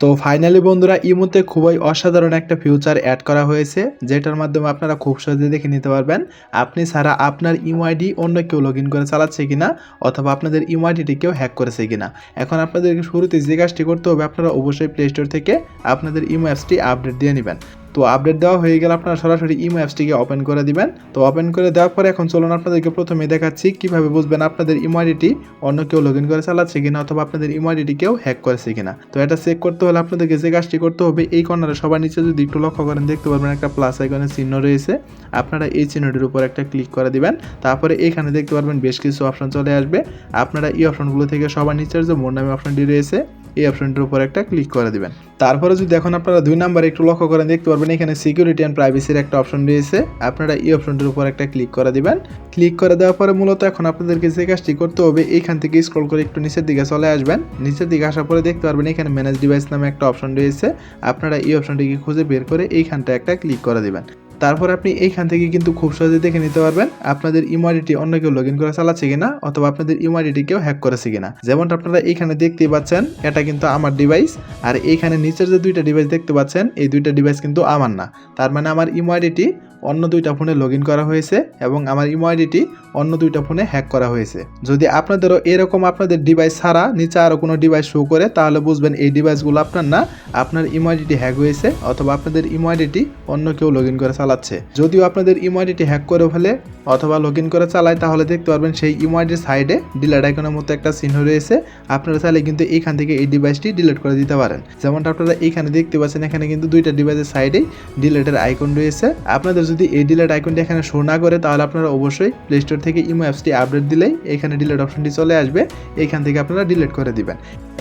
তো ফাইনালি বন্ধুরা ইমোতে খুবই অসাধারণ একটা ফিউচার অ্যাড করা হয়েছে, যেটার মাধ্যমে আপনারা খুব সহজে দেখে নিতে পারবেন আপনি ছাড়া আপনার ইউআইডি অন্য কেউ লগ ইন করে চালাচ্ছে কিনা অথবা আপনাদের ইউআইডিটি কেউ হ্যাক করেছে কিনা। এখন আপনাদেরকে শুরুতে যে কাজটি করতে হবে, আপনারা অবশ্যই প্লে স্টোর থেকে আপনাদের ইমো অ্যাপসটি আপডেট দিয়ে নেবেন। তো আপডেট দেওয়া হয়ে গেলে আপনারা সরাসরি ইমো অ্যাপসটিকে ওপেন করে দিবেন। তো ওপেন করে দেওয়ার পরে এখন চলুন আপনাদেরকে প্রথমে দেখাচ্ছি কীভাবে বুঝবেন আপনাদের ইমো আইডিটি অন্য কেউ লগ ইন করে চালাচ্ছে কিনা অথবা আপনাদের ইমো আইডিটি কেউ হ্যাক করেছে কিনা। তো এটা চেক করতে হলে আপনাদেরকে যে কাজটি করতে হবে, এই কর্নারে সবার নিচে যদি একটু লক্ষ্য করেন, দেখতে পারবেন একটা প্লাস আইকনের চিহ্ন রয়েছে। আপনারা এই চিহ্নটির উপর একটা ক্লিক করে দিবেন। তারপরে এখানে দেখতে পারবেন বেশ কিছু অপশন চলে আসবে। আপনারা এই অপশনগুলো থেকে সবার নিচের যে মোর নামে অপশনটি রয়েছে এই অপশনটির উপর একটা ক্লিক করে দিবেন। তারপরে যদি এখন আপনারা দুই নাম্বারে একটু লক্ষ্য করেন, দেখতে পারবেন এখানে সিকিউরিটি অ্যান্ড প্রাইভেসির একটা অপশন রয়েছে। আপনারা এই অপশনটির উপর একটা ক্লিক করে দিবেন। ক্লিক করে দেওয়ার পরে মূলত এখন আপনাদেরকে যে কাজটি করতে হবে, এইখান থেকে স্ক্রল করে একটু নিচের দিকে চলে আসবেন। নিচের দিকে আসার পরে দেখতে পারবেন এখানে ম্যানেজ ডিভাইস নামে একটা অপশন রয়েছে। আপনারা এই অপশনটিকে খুঁজে বের করে এইখানটা একটা ক্লিক করে দিবেন। তারপর আপনি এইখান থেকে কিন্তু খুব সহজে দেখে নিতে পারবেন আপনাদের ইমোডিটি অন্য কেউ লগ ইন করে চালাচ্ছে কিনা অথবা আপনাদের ইমোডিটি কেউ হ্যাক করেছে কিনা। যেমনটা আপনারা এইখানে দেখতেই পাচ্ছেন, এটা কিন্তু আমার ডিভাইস আর এইখানে নিচের যে দুইটা ডিভাইস দেখতে পাচ্ছেন, এই দুইটা ডিভাইস কিন্তু আমার না। তার মানে আমার ইমোডিটি অন্য দুইটা ফোনে লগ করা হয়েছে এবং আমার ইমোআইডিটি অন্য দুইটা ফোনে হ্যাক করা হয়েছে। যদি আপনাদেরও এরকম আপনাদের ডিভাইস ছাড়া নিচে আরও কোনো ডিভাইস শো করে, তাহলে বুঝবেন এই ডিভাইসগুলো আপনার না, আপনার ইমোআইডিটি হ্যাক হয়েছে অথবা আপনাদের ইমোআইডিটি অন্য কেউ লগ ইন করে চালাচ্ছে। যদিও আপনাদের ইমোআইডিটি হ্যাক করে ফেলে অথবা লগ ইন করে চালায়, তাহলে দেখতে পারবেন সেই ইমোআইডির সাইডে ডিলেট আইকনের মতো একটা চিহ্ন রয়েছে। আপনারা চাইলে কিন্তু এইখান থেকে এই ডিভাইসটি ডিলিট করে দিতে পারেন। যেমনটা আপনারা এইখানে দেখতে পাচ্ছেন, এখানে কিন্তু দুইটা ডিভাইসের সাইডেই ডিলেটের আইকন রয়েছে। আপনাদের যদি এই ডিলেট আইকনটি এখানে শো না করে, তাহলে আপনারা অবশ্যই প্লে স্টোর থেকে ইমো অ্যাপসটি আপডেট দিলেই এখানে ডিলেট অপশনটি চলে আসবে। এইখান থেকে আপনারা ডিলেট করে দিবেন।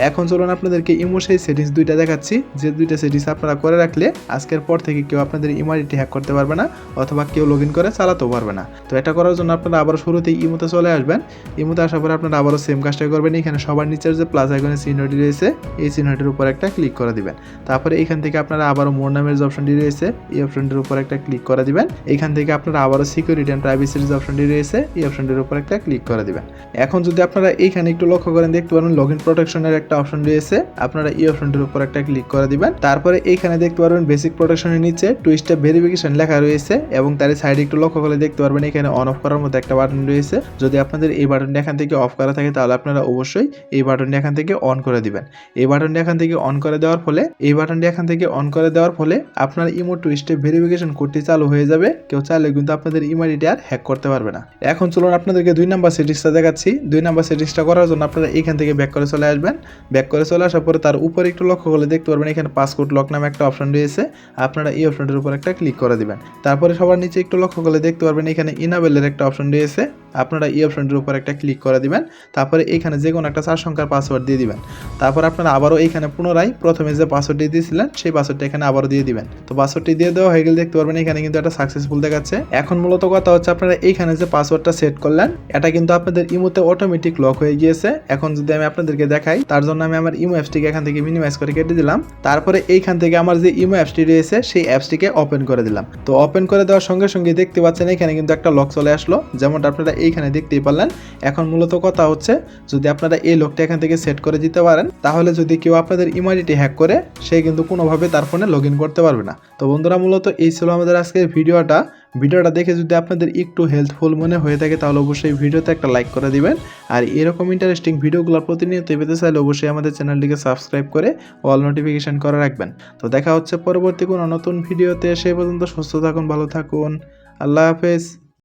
এখন চলুন আপনাদেরকে ইমো সেই সেটিংস দুইটা দেখাচ্ছি। যে দুইটা সেটিংস আপনারা করে রাখলে আজকের পর থেকে কেউ আপনাদের ইমোডিটি হ্যাক করতে পারবে না, অথবা কেউ লগ ইন করে চালাতেও পারবে না। তো এটা করার জন্য আপনারা আবার শুরুতেই ইমোতে চলে আসবেন। ইমোতে আসার পরে আপনারা আবারও সেম কাজটা করবেন। এখানে সবার নিচের যে প্লাস আইকনের চিহ্নটি রয়েছে, এই চিহ্নটির উপর একটা ক্লিক করে দিবেন। তারপরে এখান থেকে আপনারা আবারও মোর নামের যে অপশনটি রয়েছে, এই অপশনটির উপর একটা ক্লিক করে দিবেন। এখান থেকে আপনারা আবারও সিকিউরিটি অ্যান্ড প্রাইভেসির যে অপশনটি রয়েছে, এই অপশনটির উপর একটা ক্লিক করে দিবেন। এখন যদি আপনারা এইখানে একটু লক্ষ্য করেন, দেখতে পারবেন লগ ইন প্রোটেকশনের একটা অপশন রয়েছে, আপনারা এই অপশনটির উপর একটা ক্লিক করে দিবেন। তারপরে এইখানে দেখতে পারবেন বেসিক প্রোটেকশনের নিচে টু স্টেপ ভেরিফিকেশন লেখা রয়েছে এবং তার সাইডে একটু লক্ষ্য করে দেখতে পারবেন, এখানে অন অফ করার মতো একটা বাটন রয়েছে। যদি আপনাদের এই বাটনটি এখান থেকে অফ করা থাকে, তাহলে আপনারা অবশ্যই এই বাটনটি এখান থেকে অন করে দিবেন। এই বাটনটি এখান থেকে অন করে দেওয়ার ফলে, এই বাটনটি এখান থেকে অন করে দেওয়ার ফলে আপনার ইমো টু স্টেপ ভেরিফিকেশন করতে চালু হয়ে যাবে। কেউ চাইলে কিন্তু আপনাদের ইমেডিটি আর হ্যাক করতে পারবে না। এখন চলুন আপনাদেরকে দুই নাম্বার সেটিংসটা দেখাচ্ছি। দুই নাম্বার সেটিংসটা করার জন্য আপনারা এখান থেকে ব্যাক করে চলে আসবেন। ব্যাক করে চলে আসার পরে তার উপরে একটু লক্ষ্য করলে দেখতে পারবেন, এখানে পাসপোর্ট লক নামে একটা অপশন রয়েছে। আপনারা এই অপশনটির উপর একটা ক্লিক করে দিবেন। তারপরে সবার নিচে একটু লক্ষ্য করলে দেখতে পারবেন এখানে ইনাবেলের একটা অপশন রয়েছে। আপনারা এই অপশনটির উপর একটা ক্লিক করে দিবেন, তারপরে এখানে যে কোনো একটা চার সংখ্যার পাসওয়ার্ড দিয়ে দিবেন। তারপর আপনারা আবারও এখানে পুনরায় প্রথমে যে পাসওয়ার্ডটি দিয়েছিলেন, সেই পাসওয়ার্ডটি এখানে আবারও দিয়ে দিবেন। তো পাসওয়ার্ডটি দিয়ে দেওয়া হয়ে গেলে দেখতে পারবেন এখানে কিন্তু একটা সাকসেসফুল দেখাচ্ছে। এখন মূলত কথা হচ্ছে আপনারা এইখানে যে পাসওয়ার্ডটা সেট করলেন, এটা কিন্তু আপনাদের ইমোতে অটোমেটিক লক হয়ে গিয়েছে। এখন যদি আমি আপনাদেরকে দেখাই, তার জন্য আমি আমার ইমো অ্যাপসটিকে এখান থেকে মিনিমাইজ করে কেটে দিলাম। তারপরে এইখান থেকে আমার যে ইমো অ্যাপসটি রয়েছে, সেই অ্যাপসটিকে ওপেন করে দিলাম। তো ওপেন করে দেওয়ার সঙ্গে সঙ্গে দেখতে পাচ্ছেন এখানে কিন্তু একটা লক চলে আসলো। যেমনটা আপনারা এইখানে দেখতেই পারলেন। এখন মূলত কথা হচ্ছে, যদি আপনারা এই লকটা এখান থেকে সেট করে দিতে পারেন, তাহলে যদি কেউ আপনাদের ইমোডিটি হ্যাক করে, সে কিন্তু কোনোভাবে তার ফোনে লগ করতে পারবে না। তো বন্ধুরা, মূলত এই ছিল আমাদের আজকের ভিডিওটা। ভিডিওটা দেখে যদি আপনাদের একটু হেল্পফুল মনে হয়ে থাকে, তাহলে অবশ্যই ভিডিওতে একটা লাইক করে দিবেন। আর এরকম ইন্টারেস্টিং ভিডিওগুলো প্রতিনিয়ত পেতে চাইলে অবশ্যই আমাদের চ্যানেলটিকে সাবস্ক্রাইব করে অল নোটিফিকেশন করে রাখবেন। তো দেখা হচ্ছে পরবর্তী কোনো নতুন ভিডিওতে সেই পর্যন্ত সুস্থ থাকুন, ভালো থাকুন। আল্লাহ হাফেজ।